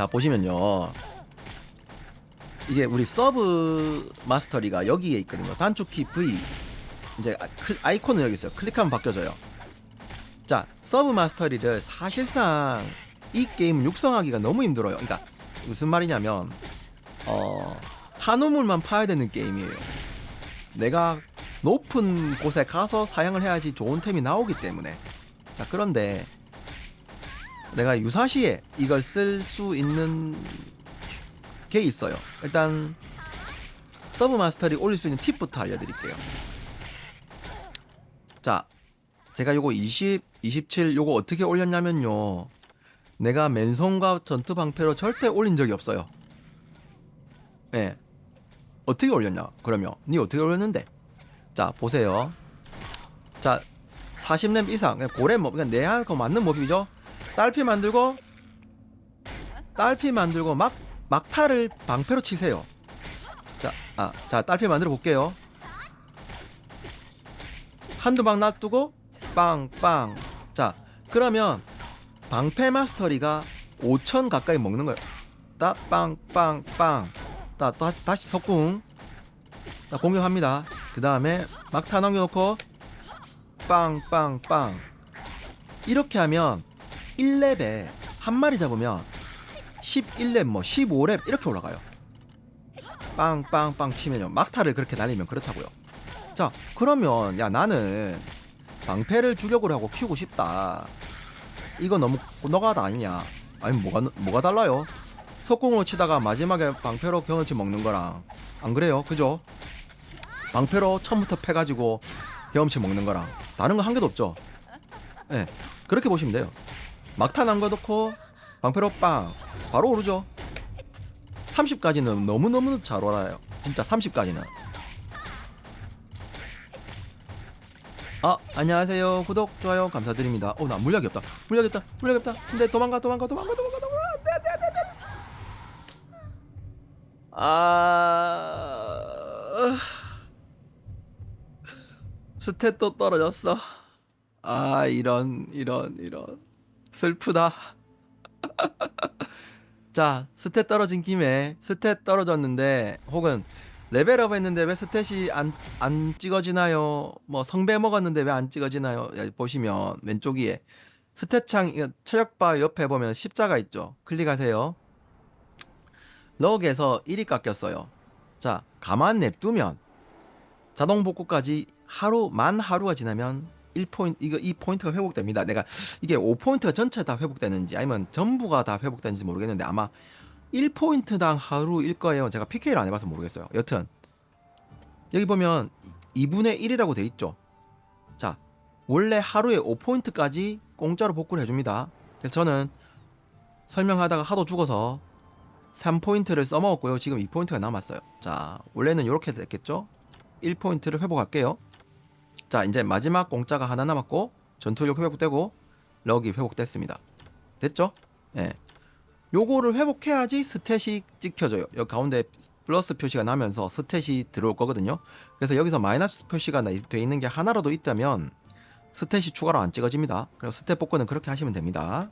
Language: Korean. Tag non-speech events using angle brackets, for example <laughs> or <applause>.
자 보시면요. 이게 우리 서브 마스터리가 여기에 있거든요. 단축키 V. 이제 아- 클- 아이콘은 여기 있어요. 클릭하면 바뀌어져요. 자 서브 마스터리를 사실상 이 게임 육성하기가 너무 힘들어요. 그러니까 무슨 말이냐면 어 한우물만 파야 되는 게임이에요. 내가 높은 곳에 가서 사양을 해야지 좋은 템이 나오기 때문에. 자 그런데 내가 유사시에 이걸 쓸 수 있는 게 있어요. 일단 서브 마스터리 올릴 수 있는 팁부터 알려드릴게요. 자, 제가 요거 20, 27 요거 어떻게 올렸냐면요. 내가 맨손과 전투 방패로 절대 올린 적이 없어요. 예. 어떻게 올렸냐? 그러면 니 어떻게 올렸는데? 자, 보세요. 자, 40렘 이상 고래 몹, 그러니까 내한거 맞는 몹이죠. 딸피 만들고 딸피 만들고 막 막타를 방패로 치세요. 자, 아, 자 딸피 만들어 볼게요. 한두 방 놔두고 빵빵. 자, 그러면 방패 마스터리가 5천 가까이 먹는 거예요. 따 빵빵빵. 따 다시 다시 석궁. 자, 공격합니다. 그 다음에 막타 남겨놓고 빵빵빵. 이렇게 하면 1렙에 한 마리 잡으면 11렙 뭐 15렙 이렇게 올라가요. 빵빵빵 치면요. 막타를 그렇게 날리면 그렇다고요. 자, 그러면 야 나는 방패를 주력으로 하고 키우고 싶다. 이거 너무 너가다 아니냐? 아니 뭐가 뭐가 달라요? 석궁으로 치다가 마지막에 방패로 경험치 먹는 거랑 안 그래요? 그죠? 방패로 처음부터 패가지고 경험치 먹는 거랑 다른 거 한 개도 없죠. 예, 네, 그렇게 보시면 돼요. 막타 남겨놓고 방패로 빵 바로 오르죠. 30까지는 너무너무 잘 오라요. 진짜 30까지는 아 안녕하세요. 구독 좋아요 감사드립니다. 어나 물약이 없다. 물약이 없다. 물약이 없다. 근데 도망가 도망가 도망가 도망가 도망가. 안돼 안돼 안돼 안돼. 아. 스탯도 떨어졌어. 아 이런 이런 이런 슬프다. <laughs> 자, 스탯 떨어진 김에 스탯 떨어졌는데 혹은 레벨업 했는데 왜 스탯이 안, 안 찍어지나요? 뭐 성배 먹었는데 왜 안 찍어지나요? 야, 보시면 왼쪽 위에 스탯창 체력바 옆에 보면 십자가 있죠. 클릭하세요. 럭에서 1이 깎였어요. 자, 가만 냅두면 자동 복구까지 하루 만 하루가 지나면 1포인트 이거 이 포인트가 회복됩니다. 내가 이게 5포인트가 전체 다 회복되는지 아니면 전부가 다 회복되는지 모르겠는데 아마 1포인트당 하루일 거예요. 제가 PK를 안 해봐서 모르겠어요. 여튼 여기 보면 2분의 1이라고 돼 있죠. 자 원래 하루에 5포인트까지 공짜로 복구를 해줍니다. 그래서 저는 설명하다가 하도 죽어서 3포인트를 써먹었고요. 지금 2포인트가 남았어요. 자 원래는 이렇게 됐겠죠. 1포인트를 회복할게요. 자 이제 마지막 공짜가 하나 남았고 전투력 회복되고 럭이 회복됐습니다. 됐죠? 예. 요거를 회복해야지 스탯이 찍혀져요. 여기 가운데 플러스 표시가 나면서 스탯이 들어올 거거든요. 그래서 여기서 마이너스 표시가 돼 있는 게 하나라도 있다면 스탯이 추가로 안 찍어집니다. 그래서 스탯 복구는 그렇게 하시면 됩니다